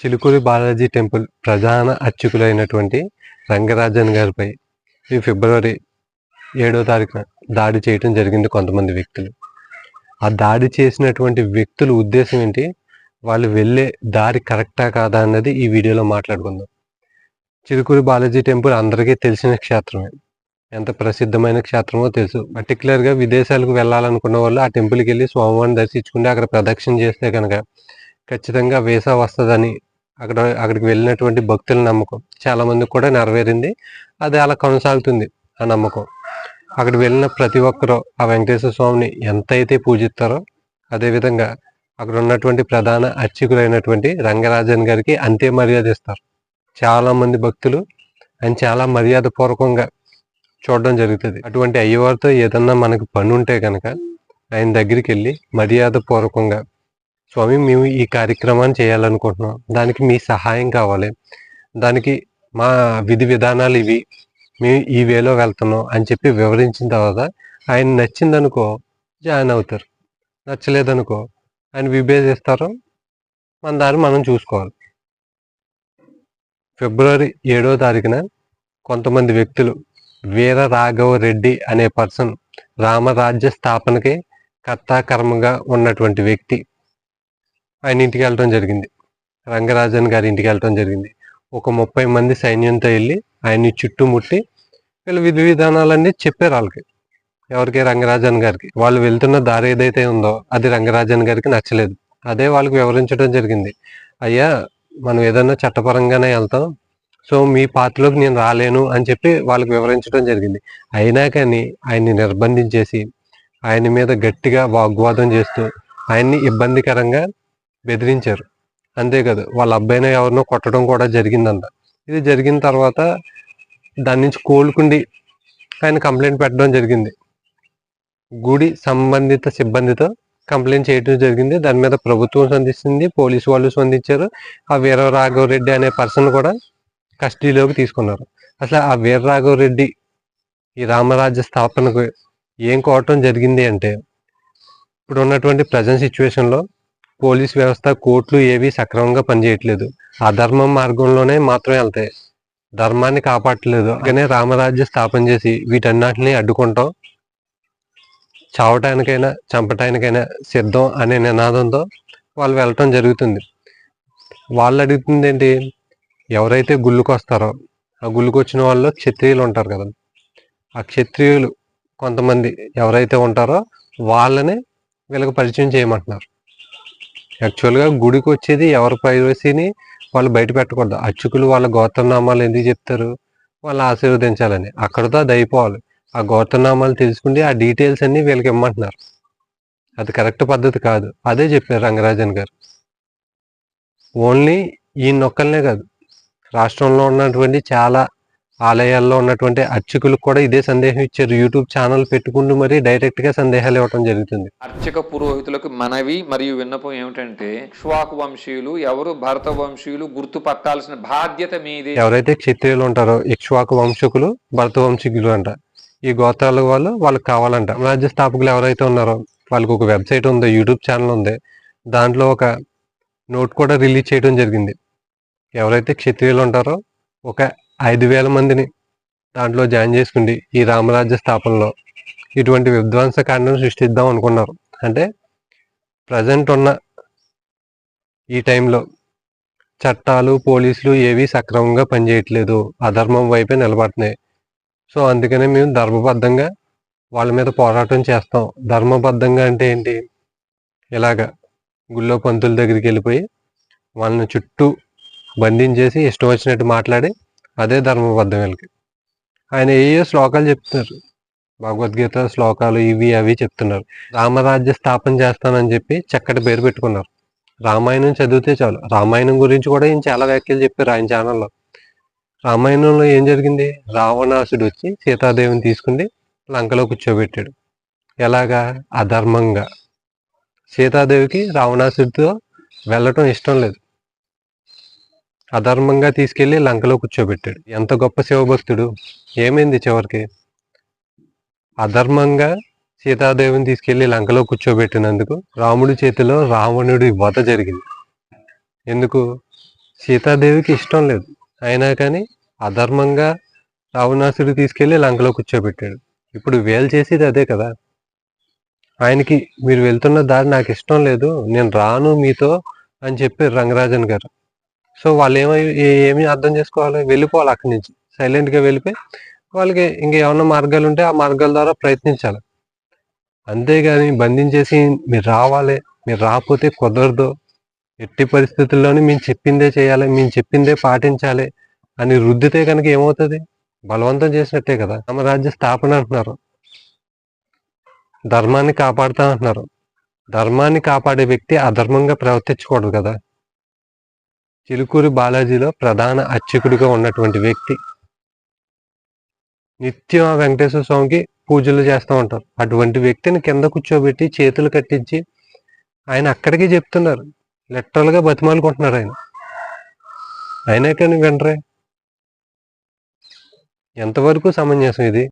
Chilukuri Balaji temple ప్రధాన అర్చకులైనటువంటి రంగరాజన్ గారిపై ఈ ఫిబ్రవరి ఏడో తారీఖున దాడి చేయటం జరిగింది కొంతమంది వ్యక్తులు. ఆ దాడి చేసినటువంటి వ్యక్తుల ఉద్దేశం ఏంటి? వాళ్ళు వెళ్ళే దారి కరెక్టా కాదా అన్నది ఈ వీడియోలో మాట్లాడుకుందాం. చిలుకూరి బాలాజీ టెంపుల్ అందరికీ తెలిసిన క్షేత్రమే. ఎంత ప్రసిద్ధమైన క్షేత్రమో తెలుసు. పర్టికులర్గా విదేశాలకు వెళ్ళాలనుకున్న వాళ్ళు ఆ టెంపుల్కి వెళ్ళి స్వామివారిని దర్శించుకుంటే అక్కడ ప్రదక్షిణ చేస్తే కనుక ఖచ్చితంగా వీసా వస్తుందని అక్కడ అక్కడికి వెళ్ళినటువంటి భక్తుల నమ్మకం చాలా మందికి కూడా నెరవేరింది. అది అలా కొనసాగుతుంది ఆ నమ్మకం. అక్కడ వెళ్ళిన ప్రతి ఒక్కరూ ఆ వెంకటేశ్వర స్వామిని ఎంతైతే పూజిస్తారో అదేవిధంగా అక్కడ ఉన్నటువంటి ప్రధాన అర్చకులైనటువంటి రంగరాజన్ గారికి అంతే మర్యాద ఇస్తారు. చాలా మంది భక్తులు ఆయన చాలా మర్యాద పూర్వకంగా చూడడం జరుగుతుంది. అటువంటి అయ్యవారితో ఏదన్నా మనకు పని ఉంటే కనుక ఆయన దగ్గరికి వెళ్ళి మర్యాద పూర్వకంగా స్వామి మేము ఈ కార్యక్రమాన్ని చేయాలనుకుంటున్నాం. దానికి మీ సహాయం కావాలి. దానికి మా విధి విధానాలు ఇవి. మేము ఈ వేలో వెళ్తున్నాం అని చెప్పి వివరించిన తర్వాత ఆయన నచ్చిందనుకో జాయిన్ అవుతారు. నచ్చలేదనుకో ఆయన విభేదిస్తారు. మన దాన్ని మనం చూసుకోవాలి. ఫిబ్రవరి ఏడో తారీఖున కొంతమంది వ్యక్తులు వీర రాఘవ రెడ్డి అనే పర్సన్ రామరాజ్య స్థాపనకి కర్తాకర్మగా ఉన్నటువంటి వ్యక్తి ఆయన ఇంటికి వెళ్ళడం జరిగింది. రంగరాజన్ గారి ఇంటికి వెళ్ళడం జరిగింది. ఒక ముప్పై మంది సైన్యంతో వెళ్ళి ఆయన్ని చుట్టుముట్టి వీళ్ళ విధి విధానాలన్నీ చెప్పారు వాళ్ళకి. ఎవరికి? రంగరాజన్ గారికి. వాళ్ళు వెళ్తున్న దారి ఏదైతే ఉందో అది రంగరాజన్ గారికి నచ్చలేదు. అదే వాళ్ళకి వివరించడం జరిగింది. అయ్యా మనం ఏదన్నా చట్టపరంగానే వెళ్తాం. సో మీ పార్టీలోకి నేను రాలేను అని చెప్పి వాళ్ళకి వివరించడం జరిగింది. అయినా కానీ ఆయన్ని నిర్బంధించేసి ఆయన మీద గట్టిగా వాగ్వాదం చేస్తూ ఆయన్ని ఇబ్బందికరంగా బెదిరించారు. అంతేకాదు వాళ్ళ అబ్బాయిని ఎవరినో కొట్టడం కూడా జరిగిందంట. ఇది జరిగిన తర్వాత దాని నుంచి కోలుకుండి ఆయన కంప్లైంట్ పెట్టడం జరిగింది. గుడి సంబంధిత సిబ్బందితో కంప్లైంట్ చేయడం జరిగింది. దాని మీద ప్రభుత్వం స్పందిస్తుంది పోలీసు వాళ్ళు స్పందించారు. ఆ వీర రాఘవ రెడ్డి అనే పర్సన్ కూడా కస్టడీలోకి తీసుకున్నారు. అసలు ఆ వీర రెడ్డి ఈ రామరాజ్య స్థాపనకు ఏం కోవటం జరిగింది అంటే ఇప్పుడు ఉన్నటువంటి ప్రజెంట్ సిచ్యువేషన్లో పోలీస్ వ్యవస్థ కోర్టులు ఏవి సక్రమంగా పనిచేయట్లేదు. అధర్మం మార్గంలోనే మాత్రమే వెళ్తాయి. ధర్మాన్ని కాపాడట్లేదు. అందుకనే రామరాజ్య స్థాపన చేసి వీటన్నిటిని అడ్డుకుంటాం. చావటానికైనా చంపటానికైనా సిద్ధం అనే నినాదంతో వాళ్ళు వెళ్ళటం జరుగుతుంది. వాళ్ళు అడుగుతుంది ఏంటి? ఎవరైతే గుళ్ళుకు వస్తారో ఆ గుళ్ళుకు వచ్చిన వాళ్ళు క్షత్రియులు ఉంటారు కదా. ఆ క్షత్రియులు కొంతమంది ఎవరైతే ఉంటారో వాళ్ళని వీళ్ళకి పరిచయం చేయమంటున్నారు. యాక్చువల్గా గుడికి వచ్చేది ఎవరి ప్రైవసీని వాళ్ళు బయట పెట్టకూడదు. అర్చకులు వాళ్ళ గోత్రనామాలు ఎందుకు చెప్తారు? వాళ్ళు ఆశీర్వదించాలని. అక్కడితో అది అయిపోవాలి. ఆ గోత్రనామాలు తెలుసుకుంటే ఆ డీటెయిల్స్ అన్ని వీళ్ళకి ఇమ్మంటున్నారు. అది కరెక్ట్ పద్ధతి కాదు. అదే చెప్పారు రంగరాజన్ గారు. ఓన్లీ ఈ నొక్కలనే కాదు. రాష్ట్రంలో ఉన్నటువంటి చాలా ఆలయాల్లో ఉన్నటువంటి అర్చకులకు కూడా ఇదే సందేహం ఇచ్చారు. యూట్యూబ్ ఛానల్ పెట్టుకుంటూ మరి డైరెక్ట్గా సందేహాలు ఇవ్వడం జరుగుతుంది. అర్చక పురోహితులకు మనవి మరియు విన్నపం ఏమిటంటే శ్వాకు వంశీయులు ఎవరు భరత వంశీయులు గుర్తుపట్టాల్సిన బాధ్యత మీది. ఎవరైతే క్షత్రియులు ఉంటారో ఇక్ష్వాకు వంశకులు భరత వంశీకులు అంట. ఈ గోత్రాల వాళ్ళు వాళ్ళకి కావాలంట. రాజ్య స్థాపకులు ఎవరైతే ఉన్నారో వాళ్ళకి ఒక వెబ్సైట్ ఉంది యూట్యూబ్ ఛానల్ ఉంది. దాంట్లో ఒక నోట్ కూడా రిలీజ్ చేయడం జరిగింది. ఎవరైతే క్షత్రియులు ఉంటారో ఒక ఐదు వేల మందిని దాంట్లో జాయిన్ చేసుకుండి ఈ రామరాజ్య స్థాపనలో. ఇటువంటి విధ్వంసకాండం సృష్టిద్దాం అనుకున్నారు. అంటే ప్రజెంట్ ఉన్న ఈ టైంలో చట్టాలు పోలీసులు ఏవి సక్రమంగా పనిచేయట్లేదు. అధర్మం వైపే నిలబడుతున్నాయి. సో అందుకనే మేము ధర్మబద్ధంగా వాళ్ళ మీద పోరాటం చేస్తాం. ధర్మబద్ధంగా అంటే ఏంటి? ఇలాగా గుళ్ళో పంతుల దగ్గరికి వెళ్ళిపోయి వాళ్ళని చుట్టూ బంధించేసి ఇష్టం వచ్చినట్టు మాట్లాడి అదే ధర్మబద్ధం వీళ్ళకి ఆయన ఏ శ్లోకాలు చెప్తున్నారు? భగవద్గీత శ్లోకాలు ఇవి అవి చెప్తున్నారు. రామరాజ్య స్థాపన చేస్తానని చెప్పి చక్కటి పేరు పెట్టుకున్నారు. రామాయణం చదివితే చాలు. రామాయణం గురించి కూడా ఈయన చాలా వ్యాఖ్యలు చెప్పారు ఆయన ఛానల్లో. రామాయణంలో ఏం జరిగింది? రావణాసుడు వచ్చి సీతాదేవిని తీసుకుని లంకలో కూర్చోబెట్టాడు. ఎలాగా? అధర్మంగా. సీతాదేవికి రావణాసుడితో వెళ్ళటం ఇష్టం లేదు. అధర్మంగా తీసుకెళ్ళి లంకలో కూర్చోబెట్టాడు. ఎంత గొప్ప శివభక్తుడు. ఏమైంది చివరికి? అధర్మంగా సీతాదేవిని తీసుకెళ్ళి లంకలో కూర్చోబెట్టినందుకు రాముడి చేతిలో రావణుడి వధ జరిగింది. ఎందుకు? సీతాదేవికి ఇష్టం లేదు. అయినా కానీ అధర్మంగా రావణాసుడు తీసుకెళ్ళి లంకలో కూర్చోబెట్టాడు. ఇప్పుడు వేలు చేసేది అదే కదా. ఆయనకి మీరు వెళ్తున్న దారి నాకు ఇష్టం లేదు. నేను రాను మీతో అని చెప్పారు రంగరాజన్ గారు సో వాళ్ళు ఏమై ఏమి అర్థం చేసుకోవాలి? వెళ్ళిపోవాలి అక్కడి నుంచి. సైలెంట్గా వెళ్ళిపోయి వాళ్ళకి ఇంకేమన్నా మార్గాలు ఉంటే ఆ మార్గాల ద్వారా ప్రయత్నించాలి. అంతేగాని బంధించేసి మీరు రావాలి మీరు రాకపోతే కుదరదు. ఎట్టి పరిస్థితుల్లోనే మేము చెప్పిందే చేయాలి మేము చెప్పిందే పాటించాలి అని రుద్దితే కనుక ఏమవుతుంది? బలవంతం చేసినట్టే కదా. తమ రాజ్య స్థాపన అంటున్నారు. ధర్మాన్ని కాపాడుతా అంటున్నారు. ధర్మాన్ని కాపాడే వ్యక్తి అధర్మంగా ప్రవర్తించకూడదు కదా. చిలుకూరి బాలాజీలో ప్రధాన అర్చకుడిగా ఉన్నటువంటి వ్యక్తి. నిత్యం ఆ వెంకటేశ్వర స్వామికి పూజలు చేస్తూ ఉంటారు. అటువంటి వ్యక్తిని కింద కూర్చోబెట్టి చేతులు కట్టించి ఆయన అక్కడికి చెప్తున్నారు. లిటరల్ బతిమాలుకుంటున్నారు ఆయన. అయినా కానీ వినరే? ఎంతవరకు సమంజసం ఇది?